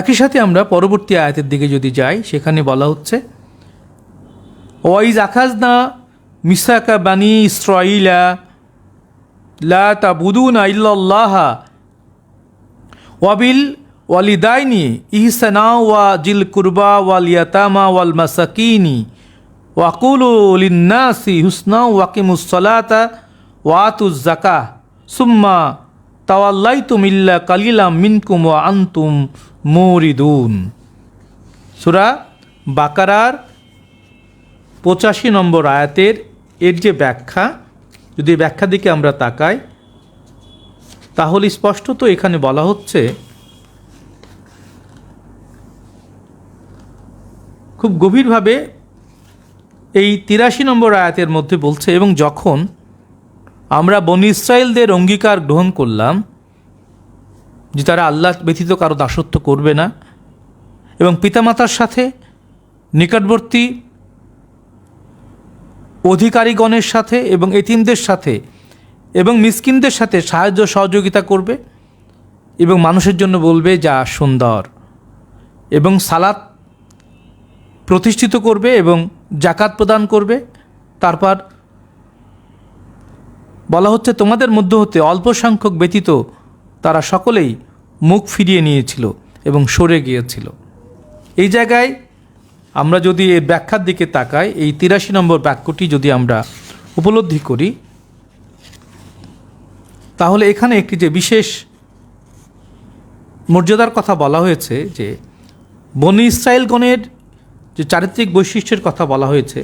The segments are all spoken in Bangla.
একই সাথে আমরা পরবর্তী আয়াতের দিকে যদি যাই, সেখানে বলা হচ্ছে, ওয়াইজ আখাজ না মিসাকা বানি ইসরাইলা লা তাবুদুনা ইল্লাল্লাহা ওয়াবিল ওয়ালিদাইনি ইহসানা ওয়া জিল কুরবা ওয়াল ইয়াতামা ওয়াল মাসাকিনি। ওয়াকুলু লিন্নাসি হুসনা ওয়াকিমুস সালাতা ওয়াতুজ জাকা সুম্মা তাওয়াল্লাইতুম ইল্লা কালিলাম মিনকুম ওয়া আনতুম মুরিদুন। সুরা বাকারার পঁচাশি নম্বর আয়াতের এর যে ব্যাখ্যা, যদি ব্যাখ্যা দিকে আমরা তাকাই, তাহলে স্পষ্টত এখানে বলা হচ্ছে, খুব গভীরভাবে এই তিরাশি নম্বর আয়াতের মধ্যে বলছে, এবং যখন আমরা বনি ইসরায়েলদের অঙ্গীকার গ্রহণ করলাম, যে তারা আল্লাহ ব্যতীত কারও দাসত্ব করবে না, এবং পিতামাতার সাথে নিকটবর্তী অধিকারীগণের সাথে এবং এতিমদের সাথে এবং মিসকিনদের সাথে সাহায্য সহযোগিতা করবে এবং মানুষের জন্য বলবে, যা সুন্দর, এবং সালাত প্রতিষ্ঠিত করবে এবং জাকাত প্রদান করবে। তারপর বলা হচ্ছে, তোমাদের মধ্য হতে অল্প সংখ্যক ব্যতীত তারা সকলেই মুখ ফিরিয়ে নিয়েছিল এবং সরে গিয়েছিল। এই জায়গায় আমরা যদি এর ব্যাখ্যার দিকে তাকাই, এই তিরাশি নম্বর বাক্যটি যদি আমরা উপলব্ধি করি, তাহলে এখানে একটি যে বিশেষ মর্যাদার কথা বলা হয়েছে যে, বনি ইসরায়েলগণের যে চারিত্রিক বৈশিষ্ট্যের কথা বলা হয়েছে,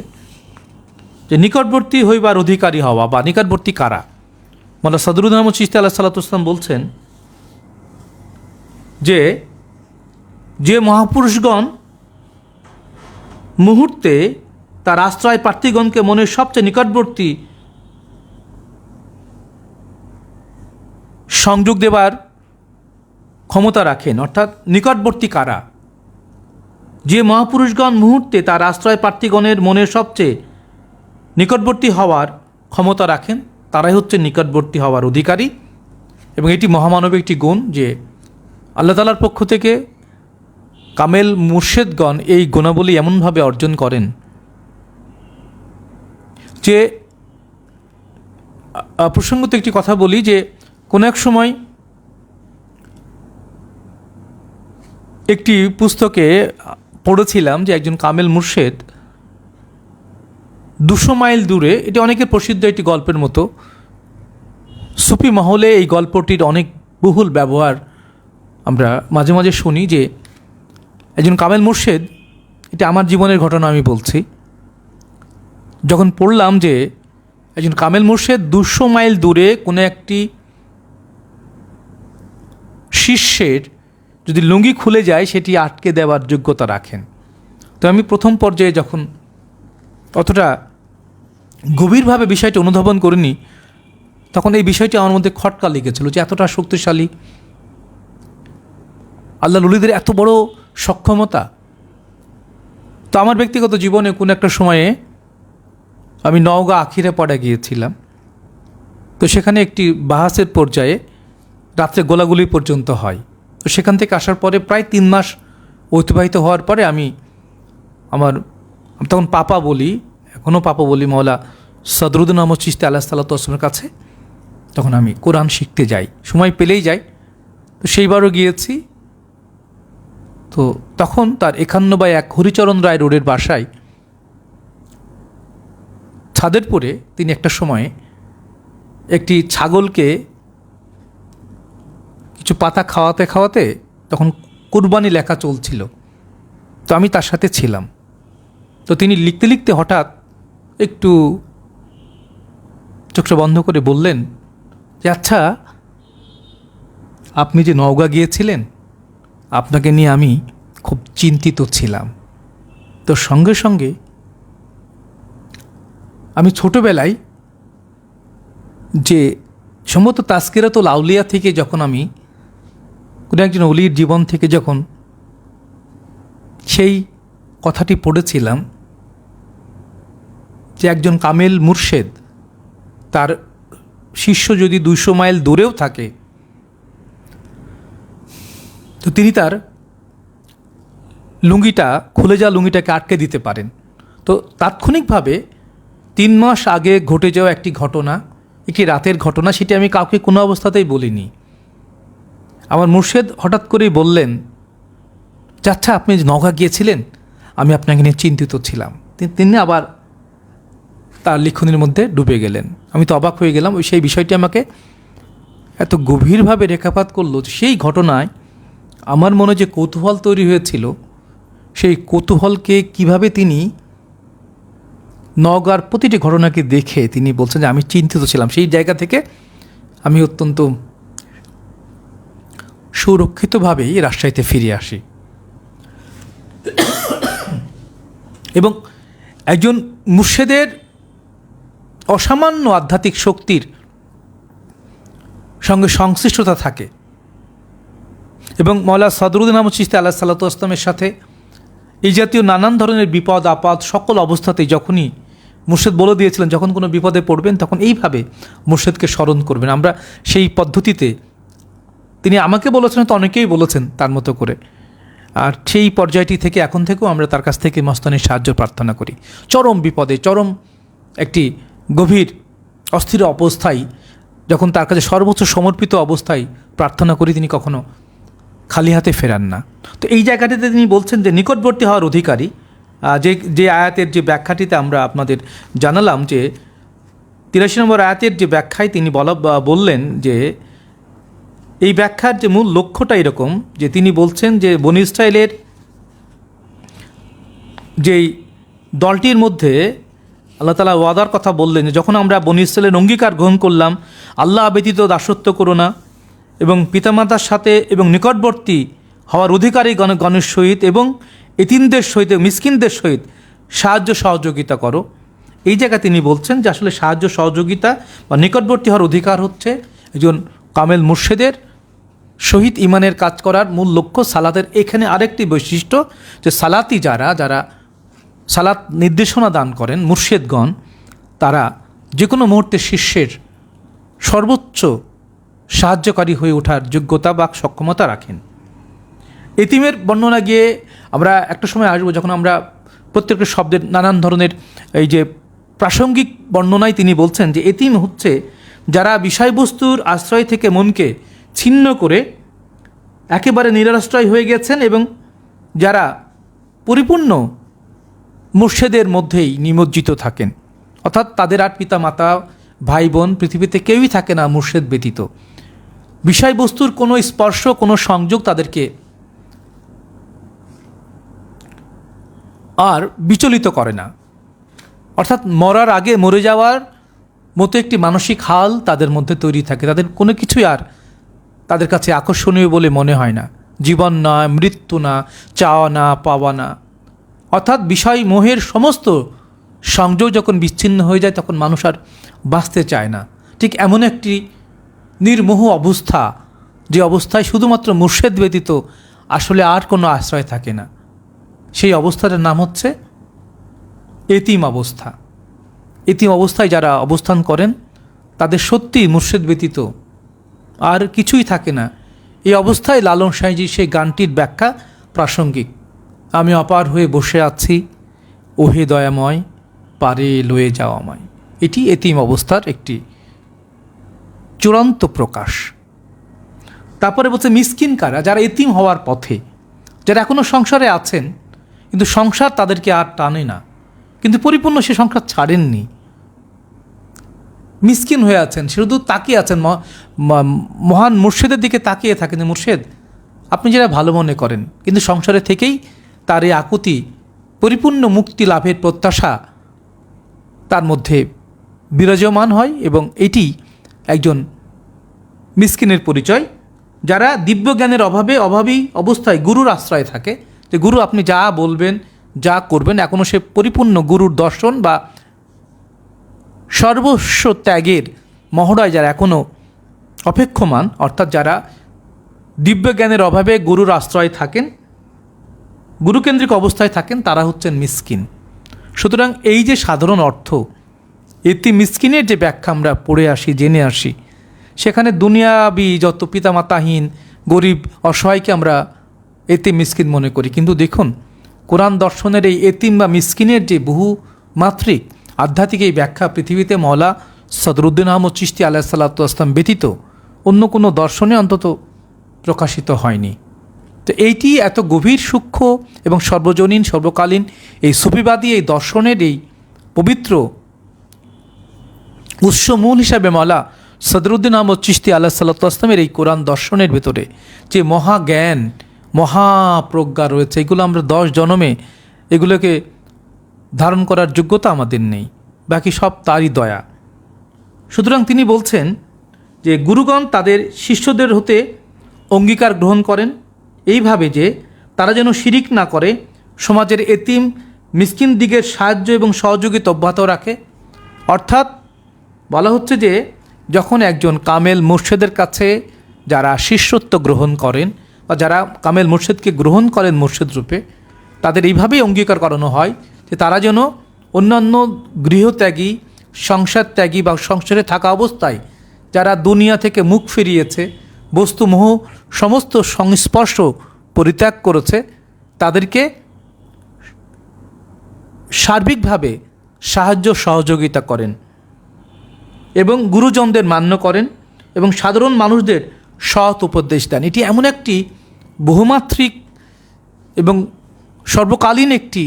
যে নিকটবর্তী হইবার অধিকারী হওয়া বা নিকটবর্তী কারা? সদরুদ্দিন আহমদ চিস্তি আল্লাহ সাল্লাতুসলাম বলছেন যে যে মহাপুরুষগণ মুহূর্তে তার আশ্রয় প্রার্থীগণকে মনের সবচেয়ে নিকটবর্তী সংযোগ দেবার ক্ষমতা রাখেন, অর্থাৎ নিকটবর্তী কারা? যে মহাপুরুষগণ মুহূর্তে তার আশ্রয় প্রার্থীগণের মনের সবচেয়ে নিকটবর্তী হওয়ার ক্ষমতা রাখেন, তারাই হচ্ছে নিকটবর্তী হওয়ার অধিকারী। এবং এটি মহামানবিক একটি গুণ যে আল্লাহ তালার পক্ষ থেকে কামেল মুর্শেদগণ এই গুণাবলী এমনভাবে অর্জন করেন যে প্রসঙ্গত একটি কথা বলি যে, কোনো এক সময় একটি পুস্তকে পড়েছিলাম যে একজন কামেল মুর্শেদ দুশো মাইল দূরে, এটি অনেকের প্রসিদ্ধ একটি গল্পের মতো, সুফি মহলে এই গল্পটির অনেক বহুল ব্যবহার আমরা মাঝে মাঝে শুনি যে একজন কামেল মুর্শেদ, এটা আমার জীবনের ঘটনা আমি বলছি, যখন পড়লাম যে একজন কামেল মুর্শেদ দুশো মাইল দূরে কোনো একটি শিষ্যের যদি লুঙ্গি খুলে যায়, সেটি আটকে দেওয়ার যোগ্যতা রাখেন। তো আমি প্রথম পর্যায়ে যখন অতটা গভীরভাবে বিষয়টি অনুধাবন করিনি, তখন এই বিষয়টি আমার মধ্যে খটকা লেগেছিল যে এতটা শক্তিশালী, আল্লাহ ললিদের এত বড় সক্ষমতা। তো আমার ব্যক্তিগত জীবনে কোনো একটা সময়ে আমি নওগাঁ আখিরে পড়া গিয়েছিলাম। তো সেখানে একটি বাহাসের পর্যায়ে রাত্রে গোলাগুলি পর্যন্ত হয়। তো সেখান থেকে আসার পরে প্রায় তিন মাস অতিবাহিত হওয়ার পরে আমি আমার তখন পাপা বলি এখনও পাপা বলি মৌলা সদরুদ্দিন আহমদ চিস্তি আল্লাহ সাল্লামের কাছে, তখন আমি কোরআন শিখতে যাই, সময় পেলেই যাই। তো সেইবারও গিয়েছি। তো তখন তার একান্ন বাই এক হরিচরণ রায় রোডের বাসায়, ছাদেরপুরে তিনি একটা সময়ে একটি ছাগলকে কিছু পাতা খাওয়াতে খাওয়াতে তখন কুরবানি লেখা চলছিল। তো আমি তার সাথে ছিলাম। তো তিনি লিখতে লিখতে হঠাৎ একটু চোখটা বন্ধ করে বললেন, যে আচ্ছা আপনি যে নওগাঁ গিয়েছিলেন, আপনাকে নিয়ে আমি খুব চিন্তিত ছিলাম। তো সঙ্গে সঙ্গে আমি ছোটোবেলায় যে সম্ভবত তাস্কিরাতুল আউলিয়া থেকে যখন আমি কোনো একজন অলির জীবন থেকে যখন সেই কথাটি পড়েছিলাম যে একজন কামেল মুর্শেদ, তার শিষ্য যদি দুইশো মাইল দূরেও থাকে, তো তিনি তার লুঙ্গিটা, খুলে যাওয়া লুঙ্গিটাকে আটকে দিতে পারেন। তো তাৎক্ষণিকভাবে তিন মাস আগে ঘটে যাওয়া একটি ঘটনা, একটি রাতের ঘটনা, সেটি আমি কাউকে কোনো অবস্থাতেই বলিনি। আমার মুর্শেদ হঠাৎ করেই বললেন আচ্ছা আপনি যে নওগাঁ গিয়েছিলেন, আমি আপনাকে নিয়ে চিন্তিত ছিলাম। তিনি আবার তার লিখনের মধ্যে ডুবে গেলেন। আমি তো অবাক হয়ে গেলাম, ওই সেই বিষয়টি আমাকে এত গভীরভাবে রেখাপাত করল সেই ঘটনায় আমার মনে যে কৌতূহল তৈরি হয়েছিল, সেই কৌতূহলকে কীভাবে তিনি নওগাঁর প্রতিটি ঘটনাকে দেখে তিনি বলছেন যে আমি চিন্তিত ছিলাম। সেই জায়গা থেকে আমি অত্যন্ত সুরক্ষিতভাবেই রাজশাহীতে ফিরে আসি। এবং একজন মুর্শেদের অসামান্য আধ্যাত্মিক শক্তির সঙ্গে সংশ্লিষ্টতা থাকে। এবং মৌলা সদরুদ্দিন আহমদ চিস্তি আল্লাহ সাল্লাতু আসলামের সাথে এই জাতীয় নানান ধরনের বিপদ, আপদ, সকল অবস্থাতেই যখনই মুর্শেদ বলে দিয়েছিলেন, যখন কোনো বিপদে পড়বেন, তখন এইভাবে মুর্শেদকে স্মরণ করবেন। আমরা সেই পদ্ধতিতে তিনি আমাকে বলেছেন তো অনেকেই বলেছেন তার মতো করে। আর সেই পর্যায়টি থেকে এখন থেকেও আমরা তার কাছ থেকে মস্তানের সাহায্য প্রার্থনা করি। চরম বিপদে, চরম একটি গভীর, অস্থির অবস্থায়, যখন তার কাছে সর্বোচ্চ সমর্পিত অবস্থায় প্রার্থনা করি, তিনি কখনো খালি হাতে ফেরান না। তো এই জায়গাটিতে তিনি বলছেন যে, নিকটবর্তী হওয়ার অধিকারী যে যে আয়াতের যে ব্যাখ্যাটিতে আমরা আপনাদের জানালাম যে, তিরাশি নম্বর আয়াতের যে ব্যাখ্যায় তিনি বলা, বললেন যে এই ব্যাখ্যার যে মূল লক্ষ্যটা এরকম, যে তিনি বলছেন যে বনি ইসরায়েলের যেই দলটির মধ্যে আল্লাহ তালা ওয়াদার কথা বললেন যে যখন আমরা বনি ইসরায়েলের অঙ্গীকার গ্রহণ করলাম, আল্লাহ ব্যতীত দাসত্ব করো না এবং পিতামাতার সাথে এবং নিকটবর্তী হওয়ার অধিকারী গণ, গণের সহিত এবং এতিনদের সহিত মিসকিনদের সহিত সাহায্য সহযোগিতা করো। এই জায়গায় তিনি বলছেন যে আসলে সাহায্য সহযোগিতা বা নিকটবর্তী হওয়ার অধিকার হচ্ছে একজন কামেল মুর্শেদের শহীদ ইমানের কাজ করার মূল লক্ষ্য সালাতের এখানে আরেকটি বৈশিষ্ট্য যে সালাতি যারা যারা সালাত নির্দেশনা দান করেন মুর্শেদগণ, তারা যে কোনো মুহূর্তে শিষ্যের সর্বোচ্চ সাহায্যকারী হয়ে ওঠার যোগ্যতা বা সক্ষমতা রাখেন। এতিমের বর্ণনা গিয়ে আমরা একটা সময় আসব যখন আমরা প্রত্যেকটা শব্দের নানান ধরনের এই যে প্রাসঙ্গিক বর্ণনায় তিনি বলছেন যে এতিম হচ্ছে যারা বিষয়বস্তুর আশ্রয় থেকে মনকে ছিন্ন করে একেবারে নিরাশ্রয় হয়ে গেছেন এবং যারা পরিপূর্ণ মুর্শেদের মধ্যেই নিমজ্জিত থাকেন। অর্থাৎ তাদের আর পিতা মাতা ভাই বোন পৃথিবীতে কেউই থাকে না মুর্শেদ ব্যতীত। বিষয়বস্তুর কোনো স্পর্শ, কোনো সংযোগ তাদেরকে আর বিচলিত করে না। অর্থাৎ মরার আগে মরে যাওয়ার মতো একটি মানসিক হাল তাদের মধ্যে তৈরি থাকে। তাদের কোনো কিছুই আর তাদের কাছে আকর্ষণীয় বলে মনে হয় না। জীবন না, মৃত্যু না, চাওয়া না, পাওয়া না। অর্থাৎ বিষয় মোহের সমস্ত সংযোগ যখন বিচ্ছিন্ন হয়ে যায়, তখন মানুষ আর বাঁচতে চায় না। ঠিক এমন একটি নির্মোহ অবস্থা, যে অবস্থায় শুধুমাত্র মুর্শেদ ব্যতীত আসলে আর কোনো আশ্রয় থাকে না। সেই অবস্থাটার নাম হচ্ছে এতিম অবস্থা। এতিম অবস্থায় যারা অবস্থান করেন, তাদের সত্যি মুর্শেদ ব্যতীত আর কিছুই থাকে না। এই অবস্থায় লালন সাঁইজি সেই গানটির ব্যাখ্যা প্রাসঙ্গিক। আমি অপার হয়ে বসে আছি, ওহে দয়াময়, পারে লয়ে যাওয়া আমায়। এটি এতিম অবস্থার একটি চূড়ান্ত প্রকাশ। তারপরে বলছে, মিসকিন কারা? যারা এতিম হওয়ার পথে, যারা এখনও সংসারে আছেন, কিন্তু সংসার তাদেরকে আর টানে না। কিন্তু পরিপূর্ণ সে সংসার ছাড়েননি। মিসকিন হয়ে আছেন শুধু তাকিয়ে আছেন মহান মুর্শেদের দিকে তাকিয়ে থাকেন যে, মুর্শেদ, আপনি যেটা ভালো মনে করেন, কিন্তু সংসারে থেকেই তার এই আকুতি, পরিপূর্ণ মুক্তি লাভের প্রত্যাশা তার মধ্যে বিরাজমান হয় এবং এটি একজন মিসকিনের পরিচয়। যারা দিব্য জ্ঞানের অভাবে, অভাবী অবস্থায় গুরুর আশ্রয় থাকে, যে গুরু আপনি যা বলবেন, যা করবেন এখনও সে পরিপূর্ণ গুরুর দর্শন বা সর্বস্ব ত্যাগের মহড়ায় যারা এখনও অপেক্ষমান, অর্থাৎ যারা দিব্য জ্ঞানের অভাবে গুরুর আশ্রয় থাকেন, গুরুকেন্দ্রিক অবস্থায় থাকেন, তারা হচ্ছেন মিসকিন। সুতরাং এই যে সাধারণ অর্থ এতে মিসকিনের যে ব্যাখ্যা আমরা পড়ে আসি, জেনে আসি, সেখানে দুনিয়াবি যত পিতামাতাহীন, গরিব, অসহায়কে আমরা এতে মিসকিন মনে করি। কিন্তু দেখুন, কোরআন দর্শনের এই এতিম বা মিসকিনের যে বহু মাত্রিক আধ্যাত্মিক এই ব্যাখ্যা পৃথিবীতে মৌলা সদরুদ্দিন আহমদ চিস্তি আলাহ সাল্লাতাম ব্যতীত অন্য কোনো দর্শনে অন্তত প্রকাশিত হয়নি। তো এইটি এত গভীর, সূক্ষ্ম এবং সর্বজনীন, সর্বকালীন এই সুফিবাদী এই দর্শনের এই পবিত্র উৎসমূল হিসাবে মালা সদরুদ্দিন আহমদ চিস্তি আল্লাহ সাল্লাতামের এই কোরআন দর্শনের ভেতরে যে মহাজ্ঞান, মহাপ্রজ্ঞা রয়েছে, এগুলো আমরা দশ জনমে এগুলোকে ধারণ করার যোগ্যতা আমাদের নেই, বাকি সব তারই দয়া। সুতরাং তিনি বলছেন যে, গুরুগণ তাদের শিষ্যদের হতে অঙ্গীকার গ্রহণ করেন, এইভাবে যে তারা যেন শিরিক না করে, সমাজের এতিম, মিসকিন দিগের সাহায্য এবং সহযোগিতা অব্যাহত রাখে। অর্থাৎ বলা হচ্ছে যে, যখন একজন কামেল মুর্শেদের কাছে যারা শিষ্যত্ব গ্রহণ করেন বা যারা কামেল মুর্শেদকে গ্রহণ করেন মুর্শেদ রূপে, তাদের এইভাবেই অঙ্গীকার করানো হয় যে তারা যেন অন্যান্য গৃহত্যাগী সংসার ত্যাগী বা সংসারে থাকা অবস্থায় যারা দুনিয়া থেকে মুখ ফিরিয়েছে, বস্তুমোহ সমস্ত সংস্পর্শ পরিত্যাগ করেছে, তাদেরকে সার্বিকভাবে সাহায্য সহযোগিতা করেন এবং গুরুজনদের মান্য করেন এবং সাধারণ মানুষদের সৎ উপদেশ দেন। এটি এমন একটি বহুমাত্রিক এবং সর্বকালীন একটি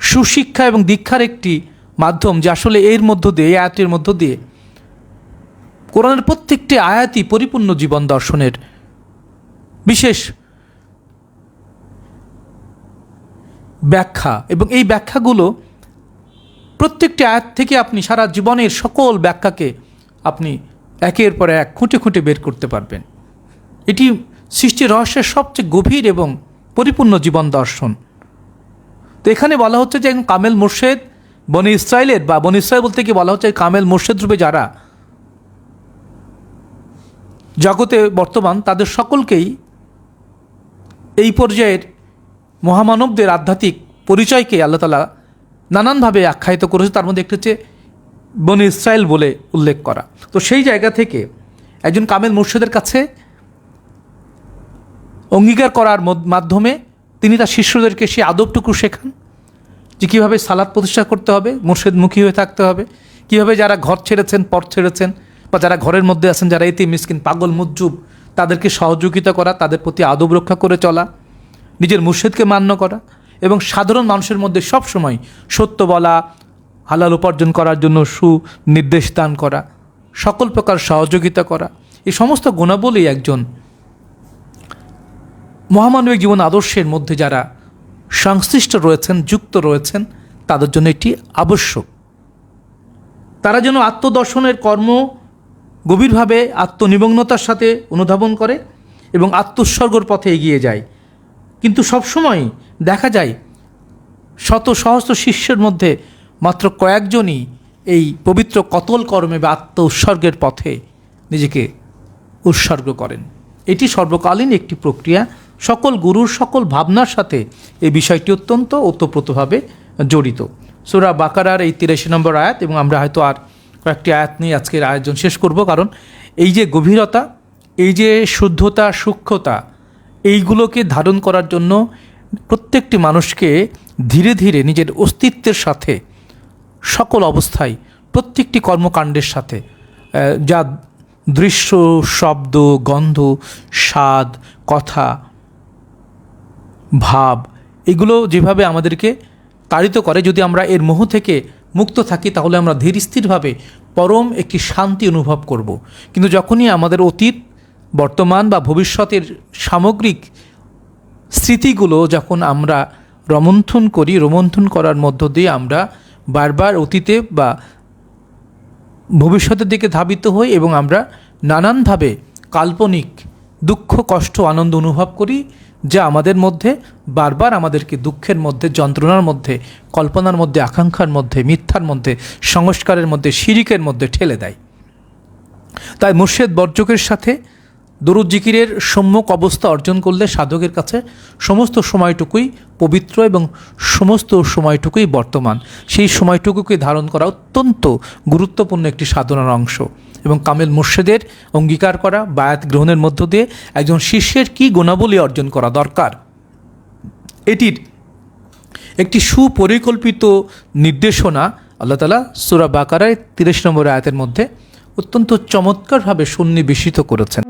সুশিক্ষা এবং দীক্ষার একটি মাধ্যম যে আসলে এর মধ্য দিয়ে, এই আয়াতের মধ্য দিয়ে কোরআনের প্রত্যেকটি আয়াতই পরিপূর্ণ জীবন দর্শনের। বিশেষ ব্যাখ্যা এবং এই ব্যাখ্যাগুলো প্রত্যেকটি আয়াত থেকে আপনি সারা জীবনের সকল ব্যাখ্যাকে আপনি একের পর এক খুঁটে খুঁটে বের করতে পারবেন। এটি সৃষ্টি রহস্যের সবচেয়ে গভীর এবং পরিপূর্ণ জীবন দর্শন। তো এখানে বলা হচ্ছে যে একজন কামেল মুর্শেদ, বনি ইসরায়েলের বা বনি ইসরায়েল বলতে কি বলা হচ্ছে কামেল মুর্শেদ রূপে যারা জগতে বর্তমান, তাদের সকলকেই এই পর্যায়ের মহামানবদের আধ্যাত্মিক পরিচয়কে আল্লাহ তালা নানানভাবে আখ্যায়িত করেছে। তার মধ্যে একটি হচ্ছে বনি ইসরায়েল বলে উল্লেখ করা। তো সেই জায়গা থেকে একজন কামেল মুর্শেদের কাছে অঙ্গীকার করার মাধ্যমে তিনি তার শিষ্যদেরকে সেই আদবটুকু শেখান যে কীভাবে সালাদ প্রতিষ্ঠা করতে হবে, মুর্শেদমুখী হয়ে থাকতে হবে, কীভাবে যারা ঘর ছেড়েছেন, পথ ছেড়েছেন বা যারা ঘরের মধ্যে আছেন, যারা এতে মিসকিন, পাগল, মুজ্জুব, তাদেরকে সহযোগিতা করা, তাদের প্রতি আদব রক্ষা করে চলা, নিজের মুর্শেদকে মান্য করা এবং সাধারণ মানুষের মধ্যে সব সময় সত্য বলা, হালাল উপার্জন করার জন্য সুনির্দেশ দান করা, সকল প্রকার সহযোগিতা করা, এই সমস্ত গুণাবলী একজন মহামানবিক জীবন আদর্শের মধ্যে যারা সংশ্লিষ্ট রয়েছেন, যুক্ত রয়েছেন, তাদের জন্য এটি আবশ্যক। তারা যেন আত্মদর্শনের কর্ম গভীরভাবে আত্মনিমগ্নতার সাথে অনুধাবন করে এবং আত্মোৎসর্গর পথে এগিয়ে যায়। কিন্তু সবসময় দেখা যায়, শত সহস্র শিষ্যের মধ্যে মাত্র কয়েকজনই এই পবিত্র কতল কর্মে বা আত্ম উৎসর্গের পথে নিজেকে উৎসর্গ করেন। এটি সর্বকালীন একটি প্রক্রিয়া সকল গুরুর সকল ভাবনার সাথে এই বিষয়টি অত্যন্ত ওতপ্রোতভাবে জড়িত। সুরা বাকারার এই তিরাশি নম্বর আয়াত, এবং আমরা হয়তো আর কয়েকটি আয়াত নিয়ে আজকের আয়োজন শেষ করব, কারণ এই যে গভীরতা, এই যে শুদ্ধতা, সূক্ষ্মতা, এইগুলোকে ধারণ করার জন্য প্রত্যেকটি মানুষকে ধীরে ধীরে নিজের অস্তিত্বের সাথে, সকল অবস্থায়, প্রত্যেকটি কর্মকাণ্ডের সাথে যা দৃশ্য, শব্দ, গন্ধ, স্বাদ, কথা ভাব, এগুলো যেভাবে আমাদেরকে তাড়িত করে, যদি আমরা এর মোহ থেকে মুক্ত থাকি, তাহলে আমরা ধীর স্থিরভাবে পরম একটি শান্তি অনুভব করব। কিন্তু যখনই আমাদের অতীত, বর্তমান বা ভবিষ্যতের সামগ্রিক স্মৃতিগুলো যখন আমরা রমন্থন করি, রোমন্থন করার মধ্য দিয়ে আমরা বারবার অতীতে বা ভবিষ্যতের দিকে ধাবিত হই এবং আমরা নানানভাবে কাল্পনিক দুঃখ, কষ্ট, আনন্দ অনুভব করি যা আমাদের মধ্যে, বারবার আমাদেরকে দুঃখের মধ্যে, যন্ত্রণার মধ্যে, কল্পনার মধ্যে, আকাঙ্ক্ষার মধ্যে, মিথ্যার মধ্যে, সংস্কারের মধ্যে, শিরিকের মধ্যে ঠেলে দেয়। তাই মুর্শেদ বর্জকের সাথে দরুদ জিকিরের সম্যক অবস্থা অর্জন করলে সাধকের কাছে সমস্ত সময়টুকুই পবিত্র এবং সমস্ত সময়টুকুই বর্তমান। সেই সময়টুকুকে ধারণ করা অত্যন্ত গুরুত্বপূর্ণ একটি সাধনার অংশ এবং কামেল মুর্শেদের অঙ্গীকার করা, বায়াত গ্রহণের মধ্য দিয়ে একজন শিষ্যের কী গুণাবলী অর্জন করা দরকার? এটির একটি সুপরিকল্পিত নির্দেশনা আল্লাহ তালা সুরা বাকারায় তিরিশ নম্বর আয়াতের মধ্যে অত্যন্ত চমৎকারভাবে সন্নিবেশিত করেছেন।